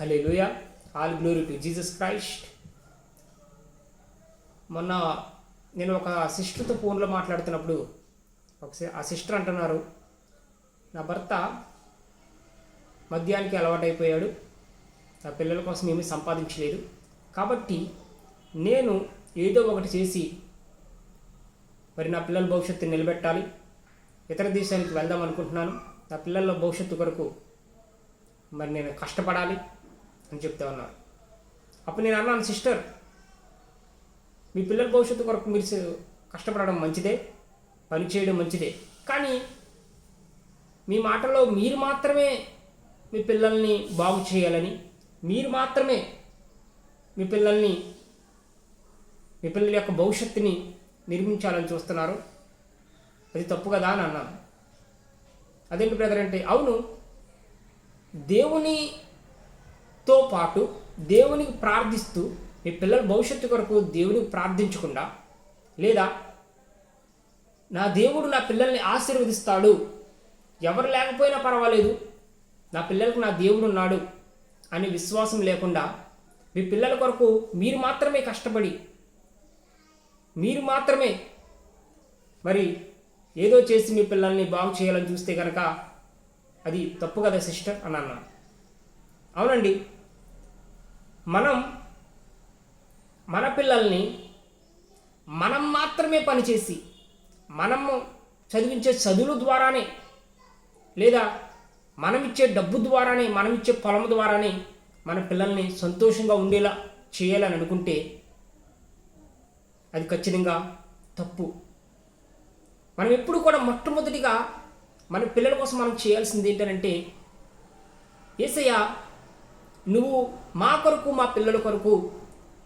హలే all glory to Jesus Christ మొన్న నేను ఒక సిస్టర్తో ఫోన్లో మాట్లాడుతున్నప్పుడు ఒక ఆ సిస్టర్ అంటున్నారు నా భర్త మద్యానికి అలవాటైపోయాడు. నా పిల్లల కోసం ఏమీ సంపాదించలేదు. కాబట్టి నేను ఏదో ఒకటి చేసి మరి నా పిల్లల భవిష్యత్తు నిలబెట్టాలి. ఇతర దేశానికి వెళ్దాం అనుకుంటున్నాను. నా పిల్లల భవిష్యత్తు కొరకు మరి నేను కష్టపడాలి. అని చెప్తా ఉన్నారు అప్పుడు నేను అన్నాను సిస్టర్ మీ పిల్లల భవిష్యత్తు కొరకు మీరు కష్టపడడం మంచిదే పని చేయడం మంచిదే. కానీ మీ మాటలో మీరు మాత్రమే మీ పిల్లల్ని బాగు చేయాలని మీరు మాత్రమే మీ పిల్లల్ని మీ పిల్లల యొక్క భవిష్యత్తుని నిర్మించాలని చూస్తున్నారు. అది తప్పు కదా అని అన్నాను. అదేంటి బ్రదర్ అంటే అవును తో పాటు దేవునికి ప్రార్థిస్తూ మీ పిల్లల భవిష్యత్తు కొరకు దేవునికి ప్రార్థించకుండా లేదా నా దేవుడు నా పిల్లల్ని ఆశీర్వదిస్తాడు. ఎవరు లేకపోయినా పర్వాలేదు. నా పిల్లలకు నా దేవుడు ఉన్నాడు అనే విశ్వాసం లేకుండా మీ పిల్లల కొరకు మీరు మాత్రమే కష్టపడి మీరు మాత్రమే మరి ఏదో చేసి మీ పిల్లల్ని బాగు చేయాలని చూస్తే కనుక అది తప్పు కదా సిస్టర్? అని అన్నాను. అవునండి. మనం మన పిల్లల్ని మనం మాత్రమే పనిచేసి మనము చదివించే చదువుల ద్వారానే లేదా మనం ఇచ్చే డబ్బు ద్వారానే మనం ఇచ్చే పొలం ద్వారానే మన పిల్లల్ని సంతోషంగా ఉండేలా చేయాలని అనుకుంటే అది ఖచ్చితంగా తప్పు. మనం ఎప్పుడు కూడా మొట్టమొదటిగా మన పిల్లల కోసం మనం చేయాల్సింది ఏంటంటే ఏసయ్య నువ్వు మా కొరకు మా పిల్లల కొరకు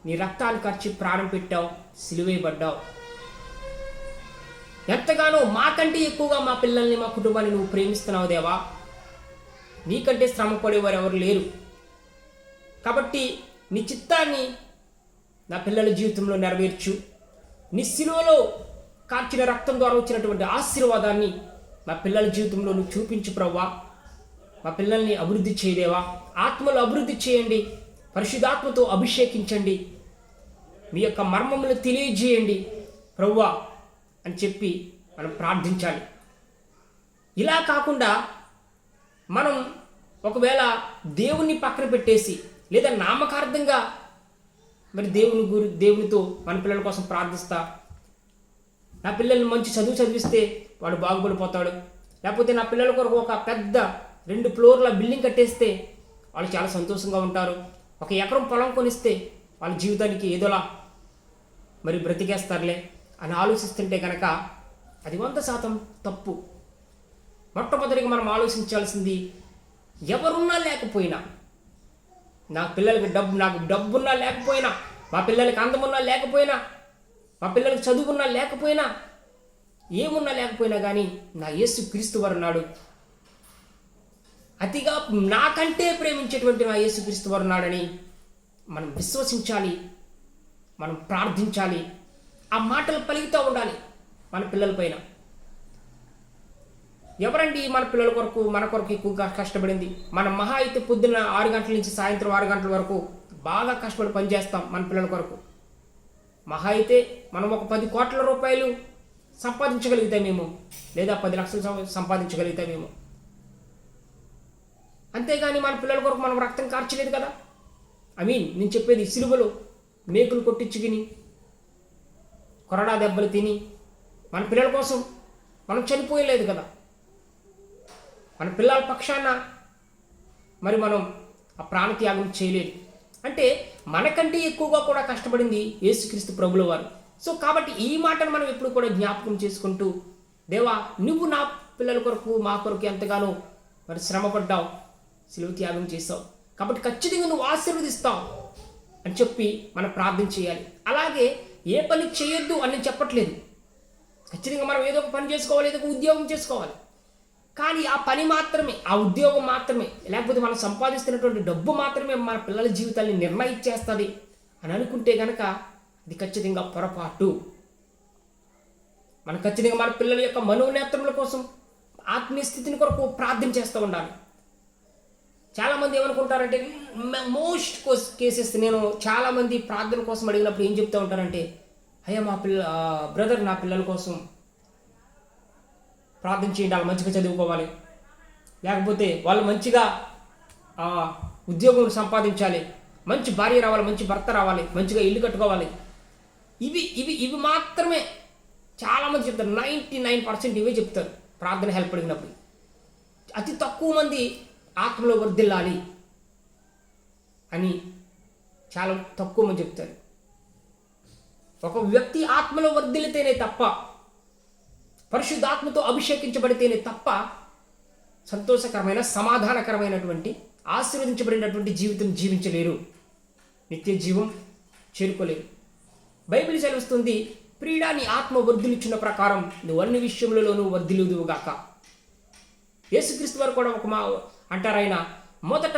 నీ రక్తాన్ని ఖర్చు ప్రాణం పెట్టావు సిలువేయబడ్డావు. ఎంతగానో మాకంటే ఎక్కువగా మా పిల్లల్ని మా కుటుంబాన్ని నువ్వు ప్రేమిస్తున్నావు దేవా. నీకంటే శ్రమ పడేవారు ఎవరు లేరు. కాబట్టి నీ చిత్తాన్ని నా పిల్లల జీవితంలో నెరవేర్చు. నీ సిలువలో కార్చిన రక్తం ద్వారా వచ్చినటువంటి ఆశీర్వాదాన్ని నా పిల్లల జీవితంలో నువ్వు చూపించు ప్రవ్వా. మా పిల్లల్ని అభివృద్ధి చేయలేవా? ఆత్మలు అభివృద్ధి చేయండి. పరిశుద్ధాత్మతో అభిషేకించండి. మీ యొక్క మర్మములు తెలియజేయండి. ప్రవ్వా అని చెప్పి మనం ప్రార్థించాలి. ఇలా కాకుండా మనం ఒకవేళ దేవుణ్ణి పక్కన పెట్టేసి లేదా నామకార్థంగా మరి దేవుని గురి దేవునితో మన పిల్లల కోసం ప్రార్థిస్తా. నా పిల్లల్ని మంచి చదువు చదివిస్తే వాడు బాగుపడిపోతాడు. లేకపోతే నా పిల్లల కొరకు ఒక పెద్ద రెండు ఫ్లోర్ల బిల్డింగ్ కట్టేస్తే వాళ్ళు చాలా సంతోషంగా ఉంటారు. ఒక ఎకరం పొలం కొనిస్తే వాళ్ళ జీవితానికి ఏదోలా మరి బ్రతికేస్తారులే అని ఆలోచిస్తుంటే కనుక అది వంద శాతం తప్పు. మొట్టమొదటిగా మనం ఆలోచించాల్సింది ఎవరున్నా లేకపోయినా నా పిల్లలకి డబ్బు నాకు డబ్బున్నా లేకపోయినా మా పిల్లలకి అందమున్నా లేకపోయినా మా పిల్లలకి చదువున్నా లేకపోయినా ఏమున్నా లేకపోయినా కానీ నా యేసు క్రీస్తు వారు నాడు అతిగా నాకంటే ప్రేమించేటువంటి నా యేసుక్రీస్తు వారు ఉన్నాడని మనం విశ్వసించాలి మనం ప్రార్థించాలి ఆ మాటలు పలుకుతూ ఉండాలి మన పిల్లలపైన ఎవరండి మన పిల్లల కొరకు మన కొరకు ఎక్కువగా కష్టపడింది? మన మహా అయితే పొద్దున్న ఆరు గంటల నుంచి సాయంత్రం ఆరు గంటల వరకు బాగా కష్టపడి పనిచేస్తాం మన పిల్లల కొరకు. మహా అయితే మనం ఒక పది కోట్ల రూపాయలు సంపాదించగలుగుతామేమో లేదా పది లక్షలు సం- సంపాదించగలుగుతామేమో అంతేగాని మన పిల్లల కొరకు మనం రక్తం కార్చలేదు కదా? ఐ మీన్ నేను చెప్పేది సిలువలో మేకులు కొట్టించుకుని కొరడా దెబ్బలు తిని మన పిల్లల కోసం మనం చనిపోయలేదు కదా? మన పిల్లల పక్షాన మరి మనం ఆ ప్రాణత్యాగం చేయలేదు. అంటే మనకంటే ఎక్కువగా కూడా కష్టపడింది యేసుక్రీస్తు ప్రభుల వారు. సో కాబట్టి ఈ మాటను మనం ఎప్పుడు కూడా జ్ఞాపకం చేసుకుంటూ దేవా నువ్వు నా పిల్లల కొరకు మా కొరకు ఎంతగానో మరి శ్రమపడ్డావు. సిలువ త్యాగం చేసావు కాబట్టి ఖచ్చితంగా నువ్వు ఆశీర్వదిస్తావు అని చెప్పి మనం ప్రార్థన చేయాలి. అలాగే ఏ పని చేయొద్దు అని నేను చెప్పట్లేదు. ఖచ్చితంగా మనం ఏదో ఒక పని చేసుకోవాలి ఏదో ఒక ఉద్యోగం చేసుకోవాలి. కానీ ఆ పని మాత్రమే ఆ ఉద్యోగం మాత్రమే లేకపోతే మనం సంపాదిస్తున్నటువంటి డబ్బు మాత్రమే మన పిల్లల జీవితాన్ని నిర్ణయించేస్తుంది అని అనుకుంటే గనక అది ఖచ్చితంగా పొరపాటు. మనం ఖచ్చితంగా మన పిల్లల యొక్క మనోనేత్రముల కోసం ఆత్మీయ స్థితిని కొరకు ప్రార్థన చేస్తూ ఉండాలి. చాలామంది ఏమనుకుంటారంటే మోస్ట్ కేసెస్ నేను చాలామంది ప్రార్థన కోసం అడిగినప్పుడు ఏం చెప్తూ ఉంటారంటే అయ్యా మా పిల్ల బ్రదర్ నా పిల్లల కోసం ప్రార్థన చేయండి వాళ్ళు మంచిగా చదువుకోవాలి. లేకపోతే వాళ్ళు మంచిగా ఉద్యోగం సంపాదించాలి. మంచి భార్య రావాలి మంచి భర్త రావాలి మంచిగా ఇల్లు కట్టుకోవాలి. ఇవి ఇవి ఇవి మాత్రమే చాలామంది చెప్తారు. నైంటీ నైన్ పర్సెంట్ ఇవే చెప్తారు ప్రార్థన హెల్ప్ అడిగినప్పుడు. అతి తక్కువ మంది ఆత్మలో వర్ధిల్లాలి అని చాలా తక్కువ మంది చెప్తారు. ఒక వ్యక్తి ఆత్మలో వర్ధిల్లితేనే తప్ప పరిశుద్ధాత్మతో అభిషేకించబడితేనే తప్ప సంతోషకరమైన సమాధానకరమైనటువంటి ఆశీర్వదించబడినటువంటి జీవితం జీవించలేరు. నిత్య జీవం చేరుకోలేరు. బైబిల్ చదివిస్తుంది ప్రియుడా నీ ఆత్మ వర్ధిల్చున్న ప్రకారం నువ్వు అన్ని విషయములలోనూ వర్ధిలుదువుగాక యేసుక్రీస్తు వారు కూడా ఒక మా అంటారాయన మొదట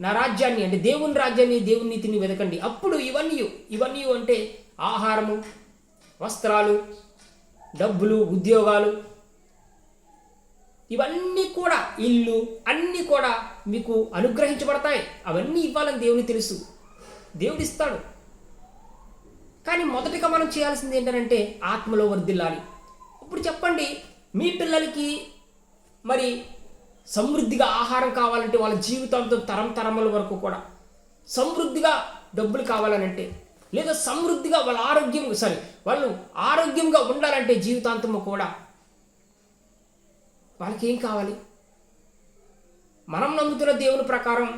నా రాజ్యాన్ని అంటే దేవుని రాజ్యాన్ని దేవుని నీతిని వెతకండి అప్పుడు ఇవన్నీ ఇవన్నీ అంటే ఆహారము వస్త్రాలు డబ్బులు ఉద్యోగాలు ఇవన్నీ కూడా ఇల్లు అన్నీ కూడా మీకు అనుగ్రహించబడతాయి. అవన్నీ ఇవ్వాలని దేవుని తెలుసు. దేవుడు ఇస్తాడు కానీ మొదటిగా మనం చేయాల్సింది ఏంటంటే ఆత్మలో వర్ధిల్లాలి. ఇప్పుడు చెప్పండి మీ పిల్లలకి మరి సమృద్ధిగా ఆహారం కావాలంటే వాళ్ళ జీవితాంతం తరం తరముల వరకు కూడా సమృద్ధిగా డబ్బులు కావాలనంటే లేదా సమృద్ధిగా వాళ్ళ ఆరోగ్యం సారీ వాళ్ళు ఆరోగ్యంగా ఉండాలంటే జీవితాంతము కూడా వాళ్ళకి ఏం కావాలి? మనం నమ్ముతున్న దేవుని ప్రకారం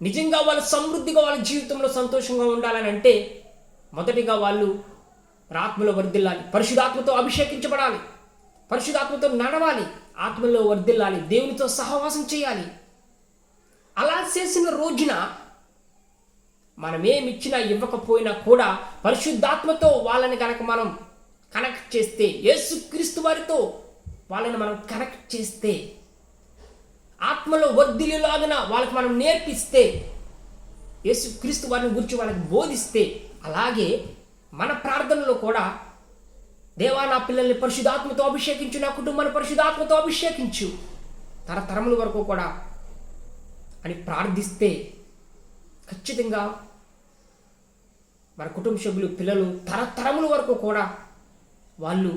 నిజంగా వాళ్ళు సమృద్ధిగా వాళ్ళ జీవితంలో సంతోషంగా ఉండాలని అంటే మొదటిగా వాళ్ళు ఆత్మలో వర్దిల్లాలి పరిశుధాత్మతో అభిషేకించబడాలి పరిశుధాత్మతో నడవాలి ఆత్మలో వర్ధిల్లాలి దేవునితో సహవాసం చేయాలి. అలా చేసిన రోజున మనమేమిచ్చినా ఇవ్వకపోయినా కూడా పరిశుద్ధాత్మతో వాళ్ళని కనుక మనం కనెక్ట్ చేస్తే యేసుక్రీస్తు వారితో వాళ్ళని మనం కనెక్ట్ చేస్తే ఆత్మలో వర్ధిల్లులాగిన వాళ్ళకి మనం నేర్పిస్తే యేసుక్రీస్తు వారిని గురించి వాళ్ళకి బోధిస్తే అలాగే మన ప్రార్థనలో కూడా దేవా నా పిల్లల్ని పరిశుధాత్మతో అభిషేకించు నా కుటుంబాన్ని పరిశుధాత్మతో అభిషేకించు. తరతరముల వరకు కూడా అని ప్రార్థిస్తే ఖచ్చితంగా మన కుటుంబ సభ్యులు పిల్లలు తరతరముల వరకు కూడా వాళ్ళు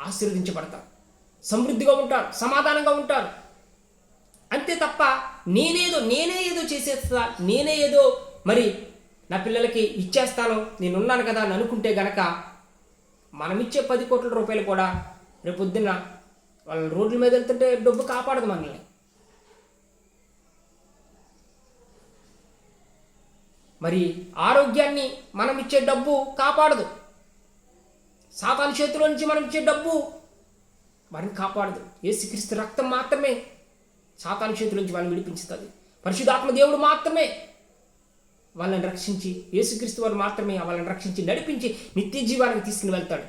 ఆశీర్వదించబడతారు. సమృద్ధిగా ఉంటారు సమాధానంగా ఉంటారు. అంతే తప్ప నేనేదో నేనే ఏదో చేసేస్తా నేనే ఏదో మరి నా పిల్లలకి ఇచ్చేస్తాను నేనున్నాను కదా అని అనుకుంటే గనక మనమిచ్చే పది కోట్ల రూపాయలు కూడా రేపొద్దున వాళ్ళ రోడ్ల మీద వెళ్తుంటే డబ్బు కాపాడదు మనల్ని. మరి ఆరోగ్యాన్ని మనం ఇచ్చే డబ్బు కాపాడదు. సాతాను చేతిలో నుంచి మనం ఇచ్చే డబ్బు వారిని కాపాడదు. ఏసుక్రీస్తు రక్తం మాత్రమే సాతాను చేతుల నుంచి వాళ్ళని విడిపించుతుంది. పరిశుధాత్మ దేవుడు మాత్రమే వాళ్ళని రక్షించి యేసుక్రీస్తు వారు మాత్రమే వాళ్ళని రక్షించి నడిపించి నిత్య జీవానికి తీసుకుని వెళ్తాడు.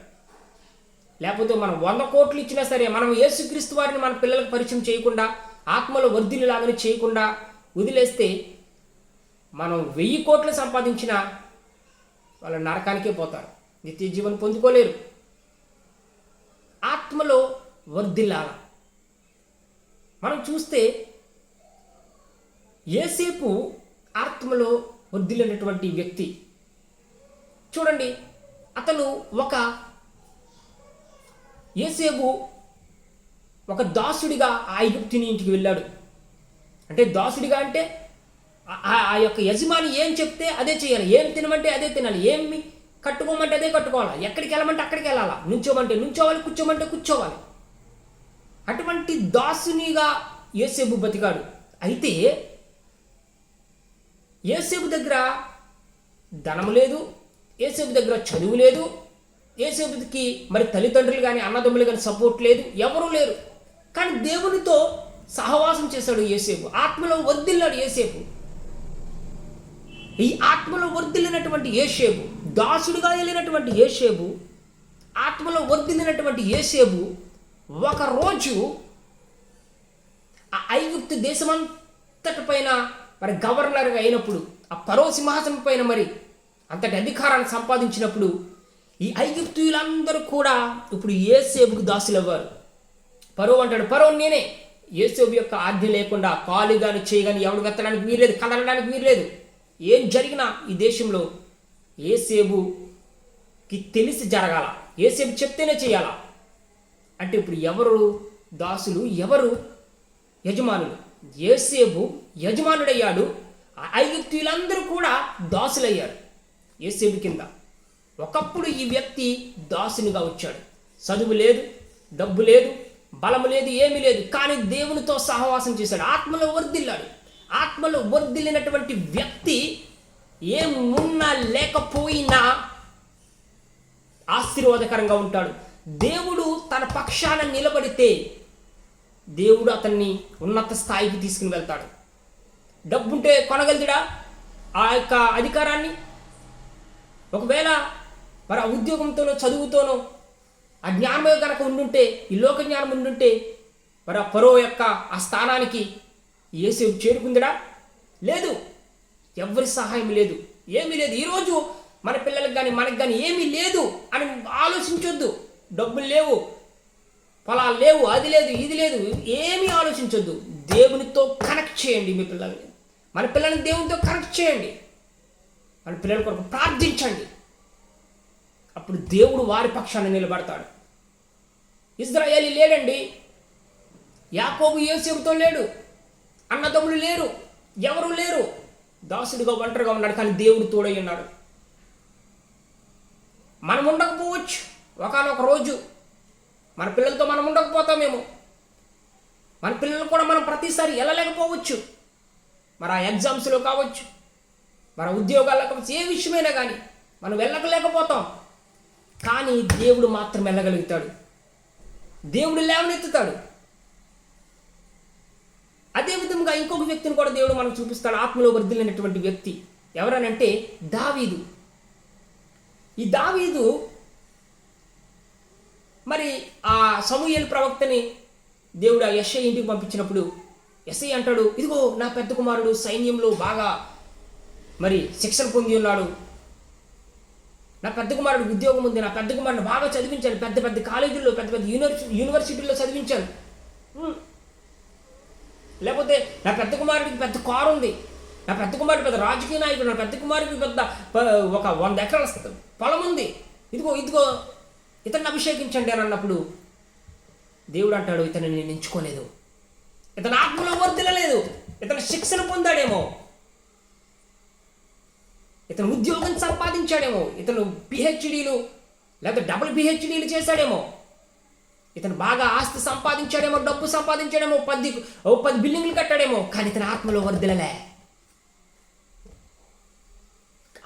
లేకపోతే మనం వంద కోట్లు ఇచ్చినా సరే మనం యేసుక్రీస్తు వారిని మన పిల్లలకు పరిచయం చేయకుండా ఆత్మలో వర్ధిల్లాగానే చేయకుండా వదిలేస్తే మనం వెయ్యి కోట్లు సంపాదించిన వాళ్ళ నరకానికే పోతారు. నిత్య జీవనం పొందుకోలేరు. ఆత్మలో వర్ధిల్లాల. మనం చూస్తే ఏసేపు ఆత్మలో వర్ధిల్లినటువంటి వ్యక్తి. చూడండి అతను ఒక ఏసేబు ఒక దాసుడిగా ఆ యుక్తిని ఇంటికి వెళ్ళాడు. అంటే దాసుడిగా అంటే ఆ- ఆ యొక్క యజమాని ఏం చెప్తే అదే చేయాలి. ఏం తినమంటే అదే తినాలి. ఏమి కట్టుకోమంటే అదే కట్టుకోవాలి? ఎక్కడికి వెళ్ళమంటే అక్కడికి వెళ్ళాలా? నుంచోమంటే నుంచోవాలి కూర్చోమంటే కూర్చోవాలి. అటువంటి దాసునిగా ఏసేబు బతికాడు. అయితే ఏసేపు దగ్గర ధనము లేదు ఏసేపు దగ్గర చదువు లేదు ఏసేపుకి మరి తల్లిదండ్రులు కానీ అన్నదమ్ములు కానీ సపోర్ట్ లేదు ఎవరూ లేరు. కానీ దేవునితో సహవాసం చేశాడు ఏసేపు ఆత్మలో వర్దిల్లాడు ఏసేపు ఈ ఆత్మలో వర్దిల్లినటువంటి ఏషేబు దాసుడుగా వెళ్ళినటువంటి ఏషేబు ఆత్మలో వర్దిల్లినటువంటి ఏషేబు ఒకరోజు ఆ ఐగుప్తు దేశమంతటి పైన మరి గవర్నర్గా అయినప్పుడు ఆ పరో సింహాసనం పైన మరి అంతటి అధికారాన్ని సంపాదించినప్పుడు ఈ ఐగుప్తులందరూ కూడా ఇప్పుడు ఏసేపుకు దాసులు అవ్వారు పరో అంటాడు పరో నేనే. ఏసేబు యొక్క ఆజ్ఞ లేకుండా కాలు కానీ చేయగాని ఎవడు వెత్తడానికి వీల్లేదు కదలడానికి వీల్లేదు. ఏం జరిగినా ఈ దేశంలో ఏసేబుకి తెలిసి జరగాల. ఏసేపు చెప్తేనే చేయాలా. అంటే ఇప్పుడు ఎవరు దాసులు? ఎవరు యజమానులు? ఏసేబు యజమానుడయ్యాడు. ఐగుప్తులందరూ కూడా దాసులయ్యారు. ఏసేబు కింద. ఒకప్పుడు ఈ వ్యక్తి దాసునిగా వచ్చాడు. చదువు లేదు డబ్బు లేదు బలము లేదు ఏమీ లేదు. కానీ దేవునితో సహవాసం చేశాడు. ఆత్మలో వర్దిల్లాడు ఆత్మలో వర్దిల్లినటువంటి వ్యక్తి ఏమున్నా లేకపోయినా ఆశీర్వాదకరంగా ఉంటాడు. దేవుడు తన పక్షాన నిలబడితే దేవుడు అతన్ని ఉన్నత స్థాయికి తీసుకుని వెళ్తాడు. డబ్బుంటే కొనగలుగుతాడా ఆ యొక్క అధికారాన్ని ఒకవేళ మరి ఆ ఉద్యోగంతోనో చదువుతోనో ఆ జ్ఞానమే కనుక ఉండుంటే ఈ లోక జ్ఞానం ఉండుంటే మరి ఆ పరో యొక్క ఆ స్థానానికి ఏసేపు చేరుకుందిడా? లేదు. ఎవరి సహాయం లేదు. ఏమీ లేదు. ఈరోజు మన పిల్లలకు కానీ మనకు కానీ ఏమీ లేదు అని ఆలోచించొద్దు. డబ్బులు లేవు. ఫలాలు లేవు అది లేదు ఇది లేదు ఏమీ ఆలోచించొద్దు. దేవునితో కనెక్ట్ చేయండి మీ పిల్లల్ని. మన పిల్లల్ని దేవునితో కనెక్ట్ చేయండి. మన పిల్లల కొరకు ప్రార్థించండి. అప్పుడు దేవుడు వారి పక్షాన్ని నిలబడతాడు. ఇజ్రాయేలీ లేడండి. యాకోబు ఏసేపుతో లేడు. అన్నదమ్ములు లేరు. ఎవరు లేరు. దాసుడిగా ఒంటరిగా ఉన్నాడు కానీ దేవుడు తోడై ఉన్నాడు. మనం ఉండకపోవచ్చు. ఒకనొక రోజు మన పిల్లలతో మనం ఉండకపోతామేమో మన పిల్లలు కూడా మనం ప్రతిసారి వెళ్ళలేకపోవచ్చు. మరి ఆ ఎగ్జామ్స్లో కావచ్చు మన ఉద్యోగాల్లో కావచ్చు ఏ విషయమైనా కానీ మనం వెళ్ళకలేకపోతాం కానీ దేవుడు మాత్రం వెళ్ళగలుగుతాడు. దేవుడు లేవనెత్తుతాడు. అదేవిధంగా ఇంకొక వ్యక్తిని కూడా దేవుడు మనకు చూపిస్తాడు. ఆత్మలో వృద్ధులైనటువంటి వ్యక్తి ఎవరనంటే దావీదు. ఈ దావీదు మరి ఆ సమూహల్ ప్రవక్తని దేవుడు ఆ యశ్ఐ ఇంటికి పంపించినప్పుడు ఎస్ఐ అంటాడు ఇదిగో నా పెద్ద కుమారుడు సైన్యంలో బాగా మరి శిక్షణ పొంది ఉన్నాడు. నా పెద్ద కుమారుడు ఉద్యోగం ఉంది. నా పెద్ద కుమారుడు బాగా చదివించాను. పెద్ద పెద్ద కాలేజీల్లో పెద్ద పెద్ద యూనివర్సిటీ యూనివర్సిటీల్లో చదివించాను. లేకపోతే నా పెద్ద కుమారుడికి పెద్ద కారు ఉంది. నా పెద్ద కుమారుడు పెద్ద రాజకీయ నాయకుడు. నా పెద్ద కుమారుడికి పెద్ద ఒక వంద ఎకరాల పొలం ఉంది. ఇదిగో ఇదిగో ఇతన్ని అభిషేకించండి అని అన్నప్పుడు దేవుడు అంటాడు ఇతను నేను ఎంచుకోలేదు. ఇతను ఆత్మలో వర్తిలలేదు ఇతను శిక్షణ పొందాడేమో. ఇతను ఉద్యోగం సంపాదించాడేమో. ఇతను పిహెచ్డీలు లేకపోతే డబుల్ పిహెచ్డీలు చేశాడేమో. ఇతను బాగా ఆస్తి సంపాదించాడేమో డబ్బు సంపాదించాడేమో పది ఓ పది బిల్డింగ్లు కట్టాడేమో. కానీ ఇతని ఆత్మలో వర్ధిలలే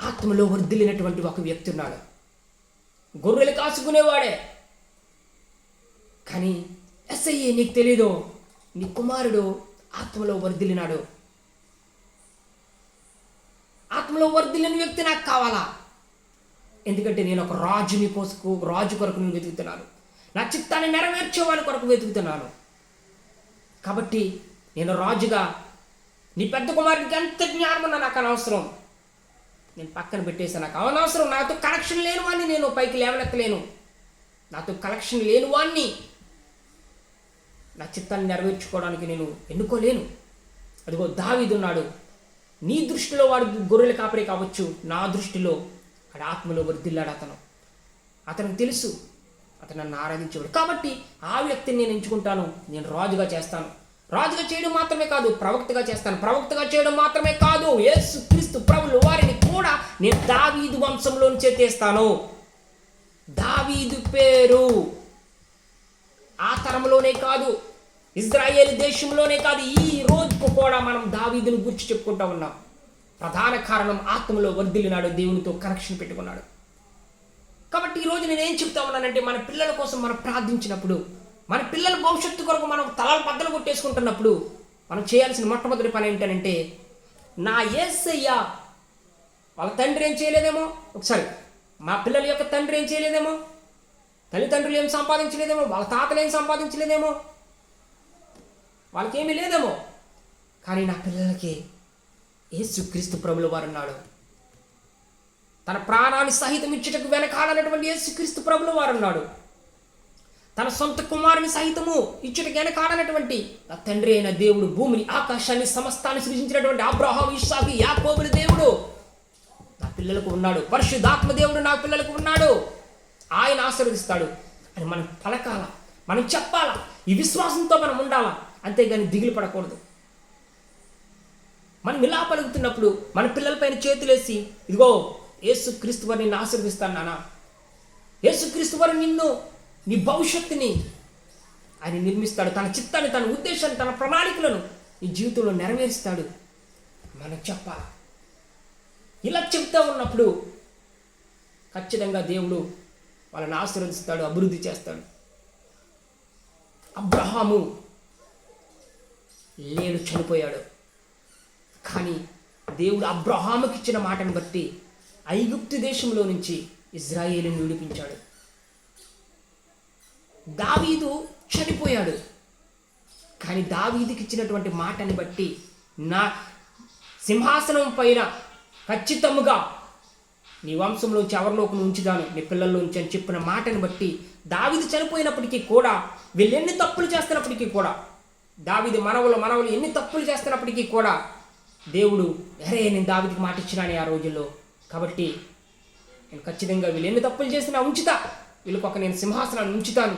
ఆత్మలో వర్ధిలినటువంటి ఒక వ్యక్తి ఉన్నాడు. గొర్రెలు కాసుకునేవాడే కానీ ఎస్ఐ నీకు తెలీదు నీ కుమారుడు ఆత్మలో వర్ధిల్లినాడు. ఆత్మలో వర్ధిల్లిన వ్యక్తి నాకు కావాలా? ఎందుకంటే నేను ఒక రాజుని కోసుకు రాజు కొరకు నేను వెతుకుతున్నాను. నా చిత్తాన్ని నెరవేర్చేవాడి కొరకు వెతుకుతున్నాను. కాబట్టి నేను రాజుగా నీ పెద్ద కుమారుడికి ఎంత జ్ఞానం నాకు అనవసరం. నేను పక్కన పెట్టేసాను నాకు అవనవసరం నాతో కనెక్షన్ లేని వాడిని నేను పైకి లేవనెత్తలేను. నాతో కనెక్షన్ లేని వాడిని నా చిత్తాన్ని నెరవేర్చుకోవడానికి నేను ఎన్నుకోలేను. అదిగో దావిదున్నాడు నీ దృష్టిలో వాడు గొర్రెల కాపరే కావచ్చు. నా దృష్టిలో అక్కడ ఆత్మలో వర్దిల్లాడు అతను. అతనికి తెలుసు అతను నన్ను ఆరాధించేవాడు. కాబట్టి ఆ వ్యక్తిని నేను ఎంచుకుంటాను. నేను రాజుగా చేస్తాను. రాజుగా చేయడం మాత్రమే కాదు ప్రవక్తగా చేస్తాను. ప్రవక్తగా చేయడం మాత్రమే కాదు. యేసు క్రీస్తు ప్రభులు వారిని కూడా నేను దావీదు వంశంలోంచే తీస్తాను దావీదు పేరు ఆ తరంలోనే కాదు ఇజ్రాయేల్ దేశంలోనే కాదు ఈ రోజుకు కూడా మనం దావీదును గుర్చి చెప్పుకుంటా ఉన్నాం. ప్రధాన కారణం ఆత్మలో వర్ధిల్లినాడు దేవునితో కనెక్షన్ పెట్టుకున్నాడు. కాబట్టి ఈ రోజు నేను ఏం చెప్తా ఉన్నానంటే మన పిల్లల కోసం మనం ప్రార్థించినప్పుడు మన పిల్లల భవిష్యత్తు కొరకు మనం తలలు బద్దలు కొట్టేసుకుంటున్నప్పుడు మనం చేయాల్సిన మొట్టమొదటి పని ఏంటంటే నా ఏసయ్య వాళ్ళ తండ్రి ఏం చేయలేదేమో? ఒకసారి మా పిల్లల యొక్క తండ్రి ఏం చేయలేదేమో? తల్లిదండ్రులు ఏం సంపాదించలేదేమో? వాళ్ళ తాతలు ఏం సంపాదించలేదేమో? వాళ్ళకేమీ లేదేమో? కానీ నా పిల్లలకి యేసుక్రీస్తు ప్రభుల వారు ఉన్నాడు. తన ప్రాణాన్ని సహితం ఇచ్చుటకు వెనకాడనటువంటి యేసుక్రీస్తు ప్రభుల వారు ఉన్నాడు. తన సొంత కుమారుని సహితము ఇచ్చుటకు వెనకాడనటువంటి నా తండ్రి అయిన దేవుడు భూమిని ఆకాశాన్ని సమస్తాన్ని సృజించినటువంటి అబ్రహాం ఇషాకి యాకోబుల దేవుడు. పిల్లలకు ఉన్నాడు. పరిశుద్ధాత్మ దేవుడు నా పిల్లలకు ఉన్నాడు. ఆయన ఆశీర్వదిస్తాడు. అని మనం పలకాల? మనం చెప్పాలా? ఈ విశ్వాసంతో మనం ఉండాలా? అంతేగాని దిగులు పడకూడదు. మనం ఇలా పలుకుతున్నప్పుడు మన పిల్లలపైన చేతులేసి ఇదిగో యేసు క్రీస్తు వారు నిన్ను ఆశీర్వదిస్తాను నాన్న. యేసు క్రీస్తు వారు నిన్ను నీ భవిష్యత్తుని ఆయన నిర్మిస్తాడు. తన చిత్తాన్ని తన ఉద్దేశాన్ని తన ప్రణాళికలను నీ జీవితంలో నెరవేరుస్తాడు. మనం చెప్పాలి? ఇలా చెప్తా ఉన్నప్పుడు ఖచ్చితంగా దేవుడు వాళ్ళని ఆశీర్వదిస్తాడు అభివృద్ధి చేస్తాడు. అబ్రహాము లేడు చనిపోయాడు. కానీ దేవుడు అబ్రహాముకి ఇచ్చిన మాటను బట్టి ఐగుప్తు దేశంలో నుంచి ఇజ్రాయేలుని విడిపించాడు. దావీదు చనిపోయాడు. కానీ దావీదుకి ఇచ్చినటువంటి మాటని బట్టి నా సింహాసనం పైన ఖచ్చితముగా నీ వంశంలోంచి ఎవరిలోకి ఉంచుదాను. నీ పిల్లల్లోంచి అని చెప్పిన మాటను బట్టి దావిది చనిపోయినప్పటికీ కూడా వీళ్ళు ఎన్ని తప్పులు చేస్తున్నప్పటికీ కూడా దావిది మనవులు మనవలు ఎన్ని తప్పులు చేస్తున్నప్పటికీ కూడా దేవుడు అరే నేను దావిదికి మాట ఇచ్చినాను ఆ రోజుల్లో. కాబట్టి నేను ఖచ్చితంగా వీళ్ళు ఎన్ని తప్పులు చేసినా ఉంచుతా. వీళ్ళు పక్క నేను సింహాసనాన్ని ఉంచుతాను.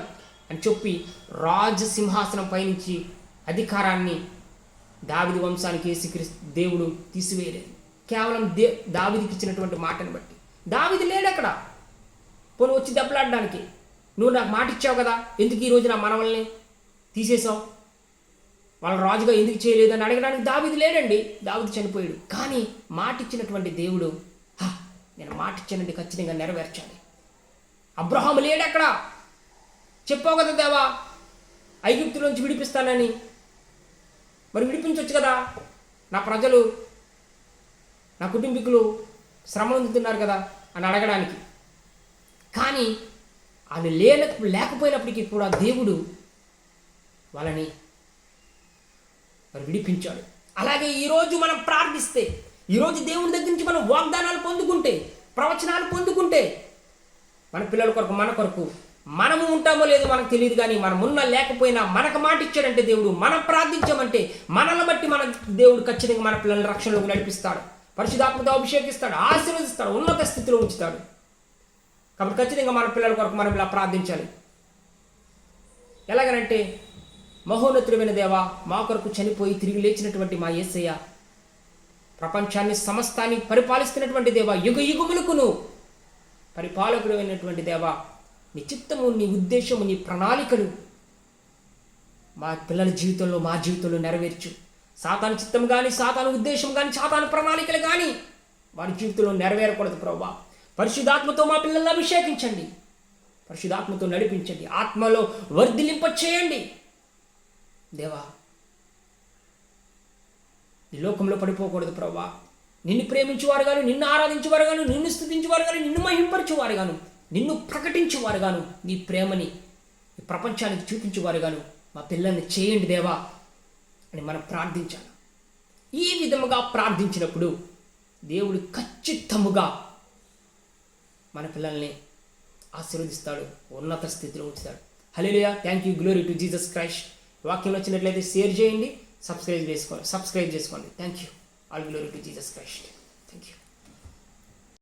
అని చెప్పి రాజు సింహాసనం పైనుంచి అధికారాన్ని దావిది వంశానికి ఏసుక్రీస్తు దేవుడు తీసివేయలేదు. కేవలం దే దావిదికి ఇచ్చినటువంటి మాటను బట్టి. దావిది లేడు అక్కడ. పోను వచ్చి దెబ్బలాడడానికి. నువ్వు నాకు మాట ఇచ్చావు కదా ఎందుకు ఈరోజు నా మనవల్ని తీసేసావు వాళ్ళ రాజుగా ఎందుకు చేయలేదని అడగడానికి దావిది లేడండి. దావిది చనిపోయాడు. కానీ మాట ఇచ్చినటువంటి దేవుడు నేను మాట ఖచ్చితంగా నెరవేర్చాలి. అబ్రహాము లేడు అక్కడ. చెప్పావు కదా దేవా ఐగుప్తులోంచి విడిపిస్తానని. మరి విడిపించవచ్చు కదా? నా ప్రజలు నా కుటుంబీకులు శ్రమ పొందుతున్నారు కదా అని అడగడానికి. కానీ అది లేన లేకపోయినప్పటికీ కూడా దేవుడు వాళ్ళని మరి విడిపించాడు. అలాగే ఈరోజు మనం ప్రార్థిస్తే ఈరోజు దేవుని దగ్గర నుంచి మనం వాగ్దానాలు పొందుకుంటే ప్రవచనాలు పొందుకుంటే మన పిల్లల కొరకు మన కొరకు మనము ఉంటామో లేదో మనకు తెలియదు కానీ మనం ఉన్నా లేకపోయినా మనకు మాట ఇచ్చాడంటే దేవుడు మనం ప్రార్థించామంటే మనల్ని బట్టి మన దేవుడు ఖచ్చితంగా మన పిల్లల్ని రక్షణలోకి నడిపిస్తాడు. పరిశుధాత్మతో అభిషేకిస్తాడు ఆశీర్వదిస్తాడు ఉన్నత స్థితిలో ఉంచుతాడు. కాబట్టి ఖచ్చితంగా మన పిల్లల కొరకు మనం ఇలా ప్రార్థించాలి. ఎలాగనంటే మహోన్నతుడమైన దేవా మా కొరకు చనిపోయి తిరిగి లేచినటువంటి మా ఏసయ్య ప్రపంచాన్ని సమస్తాన్ని పరిపాలిస్తున్నటువంటి దేవా యుగ యుగములకును పరిపాలకుడు అయినటువంటి దేవా నీ చిత్తము నీ ఉద్దేశము నీ ప్రణాళికలు మా పిల్లల జీవితంలో మా జీవితంలో నెరవేర్చు. సాతాను చిత్తం కానీ సాతాను ఉద్దేశం కానీ సాతాను ప్రణాళికలు కానీ వారి జీవితంలో నెరవేరకూడదు ప్రభా. పరిశుధాత్మతో మా పిల్లల్ని అభిషేకించండి. పరిశుధాత్మతో నడిపించండి. ఆత్మలో వర్ధిలింప చేయండి. దేవా ఈ లోకంలో పడిపోకూడదు ప్రభా. నిన్ను ప్రేమించేవారు గాను నిన్ను ఆరాధించేవారు గాను నిన్ను స్థుతించేవారు గాను నిన్ను మహింపరిచేవారు గాను నిన్ను ప్రకటించేవారు గాను నీ ప్రేమని ప్రపంచానికి చూపించేవారు గాను మా పిల్లల్ని చేయండి దేవా. అని మనం ప్రార్థించాలి. ఈ విధముగా ప్రార్థించినప్పుడు దేవుడు ఖచ్చితముగా మన పిల్లల్ని ఆశీర్వదిస్తాడు ఉన్నత స్థితిలో ఉంచుతాడు. Hallelujah thank you glory to Jesus Christ వాక్యం వచ్చినట్లయితే షేర్ చేయండి సబ్స్క్రైబ్ చేసుకోండి సబ్స్క్రైబ్ చేసుకోండి. Thank you all glory to Jesus Christ thank you